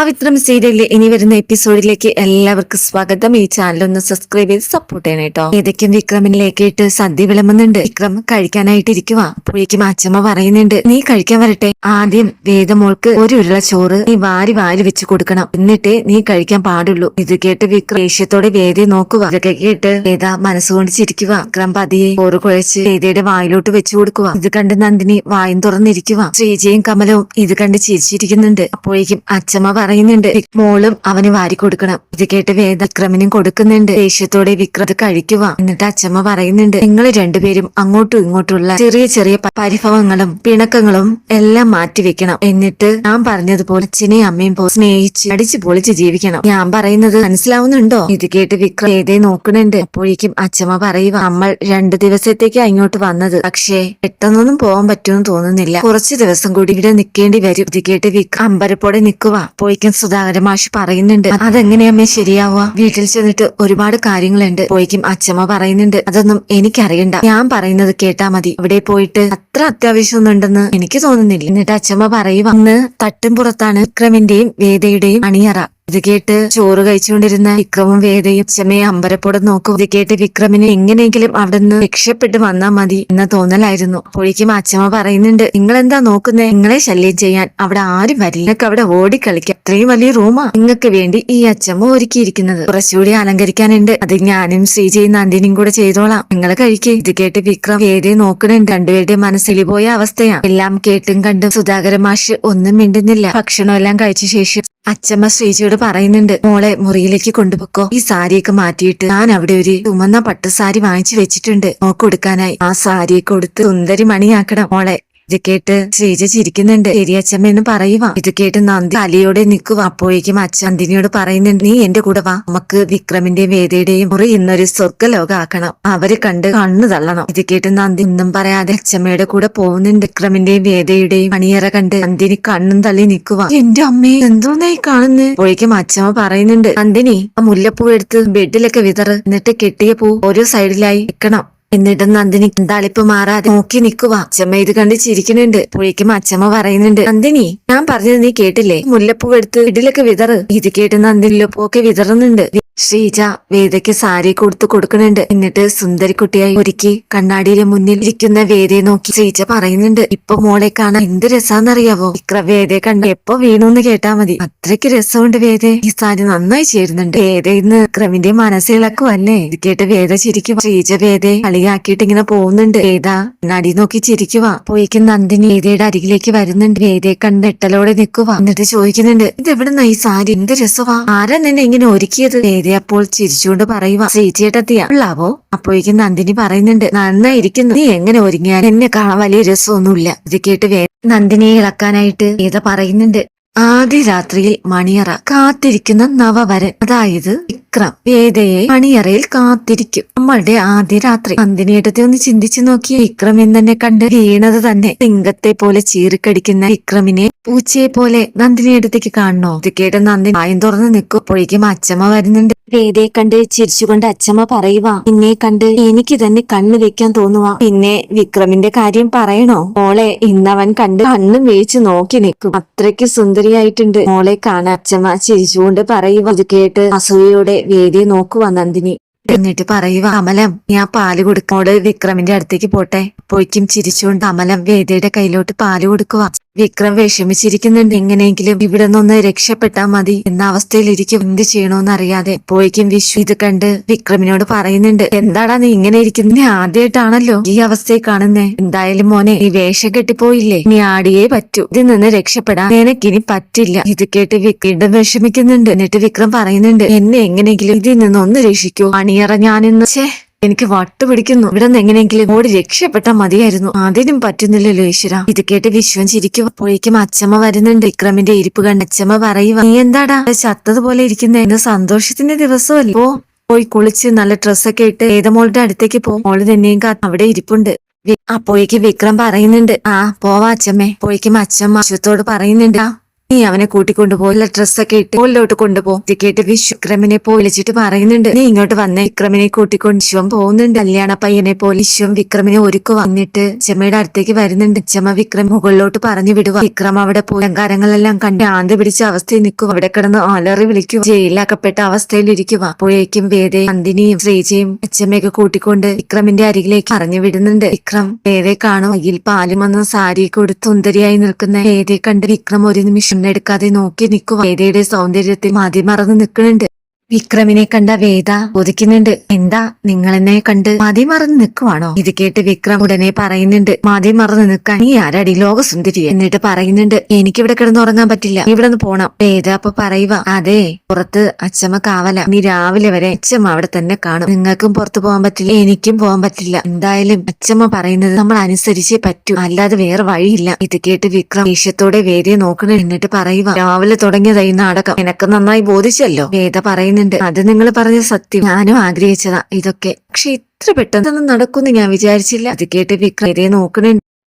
പവിത്രം സീരിയലിലെ ഇനി വരുന്ന എപ്പിസോഡിലേക്ക് എല്ലാവർക്കും സ്വാഗതം. ഈ ചാനൽ ഒന്ന് സബ്സ്ക്രൈബ് ചെയ്ത് സപ്പോർട്ട് ചെയ്യണം കേട്ടോ ഏതൊക്കെയും വിക്രമിനിലേക്ക് ഇട്ട് സദ്യ വിളമ്പുന്നുണ്ട്. വിക്രം കഴിക്കാനായിട്ട് ഇരിക്കുവാ അപ്പോഴേക്കും അച്ഛമ്മ പറയുന്നുണ്ട് നീ കഴിക്കാൻ വരട്ടെ. ആദ്യം വേദമോൾക്ക് ഒരു ഉരുള ചോറ് നീ വാരി വാരി വെച്ച് കൊടുക്കണം. എന്നിട്ടേ നീ കഴിക്കാൻ പാടുള്ളൂ. ഇത് കേട്ട് വിക്രം ദേഷ്യത്തോടെ വേദയെ നോക്കുക. ഇതൊക്കെ കേട്ട് വേദ മനസ്സുകൊണ്ട് ചിരിക്കുക. വിക്രം പതിയെ ചോറ് കുഴച്ച് വേദയുടെ വായിലോട്ട് വെച്ചു കൊടുക്കുക. ഇത് കണ്ട് നന്ദിനി വായും തുറന്നിരിക്കുക ശ്രീജയും കമലവും ഇത് കണ്ട് ചിരിച്ചിരിക്കുന്നുണ്ട്. അപ്പോഴേക്കും അച്ഛമ്മ പറയുന്നുണ്ട്. "വിക്- മോളും അവന് വാരി കൊടുക്കണം. ഇത് കേട്ട് വേദ വിക്രമിനും കൊടുക്കുന്നുണ്ട്. ദേഷ്യത്തോടെ വിക്രം അത് കഴിക്കുക. എന്നിട്ട് അച്ഛമ്മ പറയുന്നുണ്ട് നിങ്ങൾ രണ്ടുപേരും അങ്ങോട്ടും ഇങ്ങോട്ടുള്ള ചെറിയ ചെറിയ പരിഭവങ്ങളും പിണക്കങ്ങളും എല്ലാം മാറ്റി വെക്കണം. എന്നിട്ട് ഞാൻ പറഞ്ഞതുപോലെ അച്ഛനെയും അമ്മയും പോ സ്നേഹിച്ച് അടിച്ചു പൊളിച്ച് ജീവിക്കണം. ഞാൻ പറയുന്നത് മനസ്സിലാവുന്നുണ്ടോ? ഇത് കേട്ട് വിക്രം ഏതേ നോക്കണുണ്ട് അപ്പോഴേക്കും അച്ഛമ്മ പറയുക നമ്മൾ രണ്ടു ദിവസത്തേക്ക് അങ്ങോട്ട് വന്നത്. പക്ഷേ പെട്ടെന്നൊന്നും പോകാൻ പറ്റുമെന്ന് തോന്നുന്നില്ല. കുറച്ച് ദിവസം കൂടി ഇവിടെ നിൽക്കേണ്ടി വരും. ഇത് കേട്ട് വിക്രം അമ്പരപ്പോടെ നിൽക്കുക. അപ്പോഴേക്കും സുധാകര മാഷി പറയുന്നുണ്ട്. അതെങ്ങനെയമ്മേ ശരിയാവുക? വീട്ടിൽ ചെന്നിട്ട് ഒരുപാട് കാര്യങ്ങളുണ്ട്. പോയിക്കും അച്ഛമ്മ പറയുന്നുണ്ട്. അതൊന്നും എനിക്കറിയണ്ട. ഞാൻ പറയുന്നത് കേട്ടാ മതി. അവിടെ പോയിട്ട് അത്ര അത്യാവശ്യമൊന്നുണ്ടെന്ന് എനിക്ക് തോന്നുന്നില്ല. എന്നിട്ട് അച്ഛമ്മ പറയുക അന്ന് തട്ടും പുറത്താണ് വിക്രമിന്റെയും വേദയുടെയും അണിയറ. ഇത് കേട്ട് ചോറ് കഴിച്ചുകൊണ്ടിരുന്ന വിക്രമും വേദയും അച്ഛമ്മയെ അമ്പരപ്പോടെ നോക്കും. ഇത് കേട്ട് വിക്രമിനെ എങ്ങനെയെങ്കിലും അവിടെ നിന്ന് രക്ഷപ്പെട്ട് വന്നാ മതി എന്ന തോന്നലായിരുന്നു. അപ്പോഴേക്കും അച്ഛമ്മ പറയുന്നുണ്ട് നിങ്ങൾ എന്താ നോക്കുന്നത് നിങ്ങളെ ശല്യം ചെയ്യാൻ അവിടെ ആരും വരില്ല. അവിടെ ഓടിക്കളിക്കാം. അത്രയും വലിയ റൂമാ? നിങ്ങൾക്ക് വേണ്ടി ഈ അച്ഛമ്മ ഒരുക്കിയിരിക്കുന്നത്. കുറച്ചുകൂടി അലങ്കരിക്കാനുണ്ട്. അത് ഞാനും ശ്രീജയും നന്ദിനിയും കൂടെ ചെയ്തോളാം. നിങ്ങൾ കഴിക്കേ. ഇത് കേട്ട് വിക്രം വേദയെ നോക്കണുണ്ട് രണ്ടുപേരുടെ മനസ്സിൽ പോയ അവസ്ഥയാണ് എല്ലാം കേട്ടും കണ്ടും സുധാകര മാഷ് ഒന്നും മിണ്ടുന്നില്ല. ഭക്ഷണം എല്ലാം കഴിച്ച ശേഷം അച്ഛമ്മ ശ്രീജയോട് പറയുന്നുണ്ട് മോളെ മുറിയിലേക്ക് കൊണ്ടുപോക്കോ. ഈ സാരിയൊക്കെ മാറ്റിയിട്ട് ഞാൻ അവിടെ ഒരു ചുമന്ന പട്ടുസാരി വാങ്ങിച്ചു വെച്ചിട്ടുണ്ട്. മോക്ക് കൊടുക്കാനായി. ആ സാരിയൊക്കെ കൊടുത്ത് സുന്ദരി മണിയാക്കണം മോളെ. ഇത് കേട്ട് ശ്രീജ ചിരിക്കുന്നുണ്ട്. ശരി എന്ന് ഇത് കേട്ട് നന്ദി കലിയോടെ നിൽക്കുക അപ്പോഴേക്കും അച്ഛൻ നന്ദിനിയോട് പറയുന്നുണ്ട് നീ എന്റെ കൂടെ വാ. നമുക്ക് വിക്രമിന്റെയും വേദയുടെയും മുറി ഇന്നൊരു സ്വർഗ ആക്കണം അവരെ കണ്ട് കണ്ണു തള്ളണം. ഇത് കേട്ട് നന്ദി ഒന്നും പറയാതെ അച്ഛമ്മയുടെ കൂടെ പോകുന്നുണ്ട്. വിക്രമിന്റെയും വേദയുടെയും മണിയറ കണ്ട് നന്ദിനി കണ്ണും തള്ളി നിൽക്കുക എന്റെ അമ്മേ എന്തോന്നായി കാണുന്നു? അപ്പോഴേക്കും അച്ഛമ്മ പറയുന്നുണ്ട് നന്ദിനി ആ മുല്ലപ്പൂ എടുത്ത് ബെഡിലൊക്കെ വിതറ്. എന്നിട്ട് കെട്ടിയ പൂ ഓരോ സൈഡിലായി വെക്കണം. എന്നിട്ട് നന്ദിനി തളിപ്പ് മാറാതെ നോക്കി നിൽക്കുക അച്ഛമ്മ ഇത് കണ്ട് ചിരിക്കുന്നുണ്ട്. പുഴയ്ക്കും അച്ഛമ്മ പറയുന്നുണ്ട് നന്ദിനി ഞാൻ പറഞ്ഞത് നീ കേട്ടില്ലേ? മുല്ലപ്പൂ എടുത്ത് ഇടിലൊക്കെ വിതറ്. ഇത് കേട്ട് നന്ദിനിലൊപ്പൊക്കെ വിതറുന്നുണ്ട്. ശ്രീജ വേദയ്ക്ക് സാരി കൊടുത്തു കൊടുക്കുന്നുണ്ട് എന്നിട്ട് സുന്ദരിക്കുട്ടിയായി ഒരുക്കി കണ്ണാടിയിലെ മുന്നിൽ ഇരിക്കുന്ന വേദയെ നോക്കി ശ്രീജ പറയുന്നുണ്ട് ഇപ്പൊ മോളെ കാണാൻ എന്ത് രസാന്നറിയാവോ? ഇക്ര വേദയെ കണ്ട് എപ്പോ വീണുന്ന് കേട്ടാ മതി. അത്രയ്ക്ക് രസമുണ്ട് വേദ. ഈ സാരി നന്നായി ചേരുന്നുണ്ട്. വേദ ഇന്ന് വിക്രമിന്റെ മനസ്സിളക്കുവല്ലേ? ഇത് കേട്ട് വേദ ചിരിക്കുക ശ്രീജ വേദയെ കളിയാക്കിയിട്ട് ഇങ്ങനെ പോകുന്നുണ്ട്. വേദ നടി നോക്കി ചിരിക്കുക പോയിക്ക് നന്ദിനി വേദയുടെ അരികിലേക്ക് വരുന്നുണ്ട്. വേദയെ കണ്ട് എട്ടലോടെ നിൽക്കുക എന്നിട്ട് ചോദിക്കുന്നുണ്ട് ഇത് എവിടുന്ന ഈ സാരി? എന്ത് രസവാ? ആരാ നിന്നെ ഇങ്ങനെ ഒരുക്കിയത്? വേദ അപ്പോൾ ചിരിച്ചുകൊണ്ട് പറയുക ചേച്ചിയേട്ടത്തിയാ ഉള്ളാവോ? അപ്പോഴേക്കും നന്ദിനി പറയുന്നുണ്ട് നന്നായിരിക്കുന്നു. നീ എങ്ങനെ ഒരുങ്ങിയാൽ എന്നെ കാണാൻ വലിയ രസമൊന്നുമില്ല. ഇത് കേട്ട് വേ നന്ദിനിയെ ഇളക്കാനായിട്ട് ഏത പറയുന്നുണ്ട് ആദ്യ രാത്രിയിൽ മണിയറ കാത്തിരിക്കുന്ന നവവരൻ അതായത് വിക്രം വേദയെ മണിയറയിൽ കാത്തിരിക്കും. നമ്മളുടെ ആദ്യ രാത്രി. നന്ദിനിയേട്ടത്തെ ഒന്ന് ചിന്തിച്ചു നോക്കിയ വിക്രം എന്നെ കണ്ട് വീണത് തന്നെ സിംഗത്തെ പോലെ ചീറിക്കടിക്കുന്ന വിക്രമിനെ പൂച്ചയെ പോലെ നന്ദിനിയേട്ടത്തേക്ക് കാണണോ? ഇത് കേട്ട് നന്ദിനി ആയം തുറന്ന് നിൽക്കും. അപ്പോഴേക്കും അച്ഛമ്മ വരുന്നുണ്ട് വേദയെ കണ്ട് ചിരിച്ചുകൊണ്ട് അച്ഛമ്മ പറയുക പിന്നെ കണ്ട് എനിക്ക് തന്നെ കണ്ണു വെക്കാൻ തോന്നുക പിന്നെ വിക്രമിന്റെ കാര്യം പറയണോ? മോളെ ഇന്നവൻ കണ്ട് കണ്ണും വീഴ്ച നോക്കി നിൽക്കും. അത്രയ്ക്ക് സുന്ദരിയായിട്ടുണ്ട്. മോളെ കാണാൻ അച്ഛമ്മ ചിരിച്ചുകൊണ്ട് പറയുക ഇത് കേട്ട് അസൂയയോടെ വേദിയെ നോക്കുവാ നന്ദിനി. എന്നിട്ട് പറയുക അമലം ഞാൻ പാൽ കൊടുക്കോട് വിക്രമിന്റെ അടുത്തേക്ക് പോട്ടെ. പോയിക്കും ചിരിച്ചുകൊണ്ട് അമലം വേദയുടെ കയ്യിലോട്ട് പാൽ കൊടുക്കുക വിക്രം വിഷമിച്ചിരിക്കുന്നുണ്ട്. എങ്ങനെയെങ്കിലും ഇവിടെ നിന്ന് രക്ഷപ്പെട്ടാ മതി എന്ന അവസ്ഥയിലിരിക്കും. എന്ത് ചെയ്യണോന്ന് അറിയാതെ പോയിക്കും വിശ്വ. ഇത് കണ്ട് വിക്രമിനോട് പറയുന്നുണ്ട് എന്താടാ നീ ഇങ്ങനെ ഇരിക്കുന്നേ? ആദ്യമായിട്ടാണല്ലോ ഈ അവസ്ഥയെ കാണുന്നേ. എന്തായാലും മോനെ ഈ വേഷം കെട്ടിപ്പോയില്ലേ? നീ ആടിയേ പറ്റൂ. ഇതിൽ നിന്ന് രക്ഷപ്പെടാൻ നിനക്കിനി പറ്റില്ല. ഇത് കേട്ട് വിക്രീണ്ടും വിഷമിക്കുന്നുണ്ട്. എന്നിട്ട് വിക്രം പറയുന്നുണ്ട് എന്നെ എങ്ങനെയെങ്കിലും ഇതിൽ നിന്ന് ഒന്ന് രക്ഷിക്കൂ. അണിയറ ഞാനിന്ന് ഛേ എനിക്ക് വട്ട് പിടിക്കുന്നു. ഇവിടെ നിന്ന് എങ്ങനെയെങ്കിലും ഓടി രക്ഷപ്പെട്ടാൽ മതിയായിരുന്നു. അതിനും പറ്റുന്നില്ലല്ലോ ഈശ്വര. ഇത് കേട്ട് വിശ്വം ചിരിക്കും. അപ്പോഴേക്കും അച്ഛമ്മ വരുന്നുണ്ട്. വിക്രമിന്റെ ഇരിപ്പ് കണ്ട് അച്ഛമ്മ പറയുക നീ എന്താടാ? ചത്തതുപോലെ ഇരിക്കുന്ന. എന്റെ സന്തോഷത്തിന്റെ ദിവസമല്ലേ. ഓ പോയി കുളിച്ച് നല്ല ഡ്രസ്സൊക്കെ ഇട്ട് ഏതമോളുടെ അടുത്തേക്ക് പോ. മോൾ തന്നെയും അവിടെ ഇരിപ്പുണ്ട്. അപ്പോഴേക്ക് വിക്രം പറയുന്നുണ്ട് ആ പോവാ അച്ഛമ്മേ അപ്പോഴേക്കും അച്ഛമ്മ അശ്വത്തോട് പറയുന്നുണ്ട് ആ നീ അവനെ കൂട്ടിക്കൊണ്ടുപോയില്ല ഡ്രസ്സൊക്കെ ഇട്ട് മുകളിലോട്ട് കൊണ്ടുപോ. കേട്ട് വിശ്വക്രമിനെ പോയി വിളിച്ചിട്ട് പറയുന്നുണ്ട്. നീ ഇങ്ങോട്ട് വന്നേ. വിക്രമിനെ കൂട്ടിക്കൊണ്ട് ശിവം പോകുന്നുണ്ട്. കല്യാണ പയ്യനെ പോലെ ശിവം വിക്രമിനെ ഒരുക്കു വന്നിട്ട് ചെമ്മയുടെ അടുത്തേക്ക് വരുന്നുണ്ട്. ചെമ്മ വിക്രം മുകളിലോട്ട് പറഞ്ഞു വിടുക. വിക്രം അവിടെ പോയി അലങ്കാരങ്ങളെല്ലാം കണ്ട് ആന്തി പിടിച്ച അവസ്ഥയിൽ നിൽക്കും അവിടെ കിടന്ന് ആലറി വിളിക്കുക. ജയിലിലാക്കപ്പെട്ട അവസ്ഥയിലിരിക്കുക അപ്പോഴേക്കും വേദയും നന്ദിനിയും ശ്രീജയും അച്ഛമ്മയൊക്കെ കൂട്ടിക്കൊണ്ട് വിക്രമിന്റെ അരികിലേക്ക് പറഞ്ഞു വിടുന്നുണ്ട്. വിക്രം വേദയെ കാണും. അയ്യിൽ പാലും വന്ന സാരി കൊടുത്ത് സുന്ദരിയായി നിൽക്കുന്ന വേദയെ കണ്ട് വിക്രം ഒരു നിമിഷം എടുക്കാതെ നോക്കി നിൽക്കുക വേദയുടെ സൗന്ദര്യത്തിൽ മതിമറന്ന് നിൽക്കുന്നുണ്ട്. വിക്രമിനെ കണ്ട വേദ ഒതുക്കുന്നുണ്ട് എന്താ നിങ്ങൾ എന്നെ കണ്ട് മതി മറന്ന് നിൽക്കുവാണോ? ഇത് കേട്ട് വിക്രം ഉടനെ പറയുന്നുണ്ട് മതി മറന്ന് നിൽക്കാൻ നീ ആരാടി ലോകസുന്ദരി എന്നിട്ട് പറയുന്നുണ്ട് എനിക്കിവിടെ കിടന്നുറങ്ങാൻ പറ്റില്ല ഇവിടെ നിന്ന് പോണം. വേദ അപ്പൊ പറയുക അതെ പുറത്ത് അച്ഛമ്മ കാവല നീ രാവിലെ വരെ അച്ഛമ്മ അവിടെ തന്നെ കാണും. നിങ്ങൾക്കും പുറത്തു പോകാൻ പറ്റില്ല എനിക്കും പോകാൻ പറ്റില്ല. എന്തായാലും അച്ഛമ്മ പറയുന്നത് നമ്മൾ അനുസരിച്ചേ പറ്റൂ അല്ലാതെ വേറെ വഴിയില്ല. ഇത് കേട്ട് വിക്രം ദേഷ്യത്തോടെ വേദയെ നോക്കണം എന്നിട്ട് പറയുക രാവിലെ തുടങ്ങിയതായി നാടകം എനക്ക് നന്നായി ബോധിച്ചല്ലോ. വേദ പറയുന്നുണ്ട്. അത് നിങ്ങൾ പറഞ്ഞ സത്യം. ഞാനും ആഗ്രഹിച്ചതാ ഇതൊക്കെ. പക്ഷെ ഇത്ര പെട്ടെന്നൊന്നും നടക്കുമെന്ന് ഞാൻ വിചാരിച്ചില്ല. അത് കേട്ട് വിക്രം നോക്കണുണ്ട്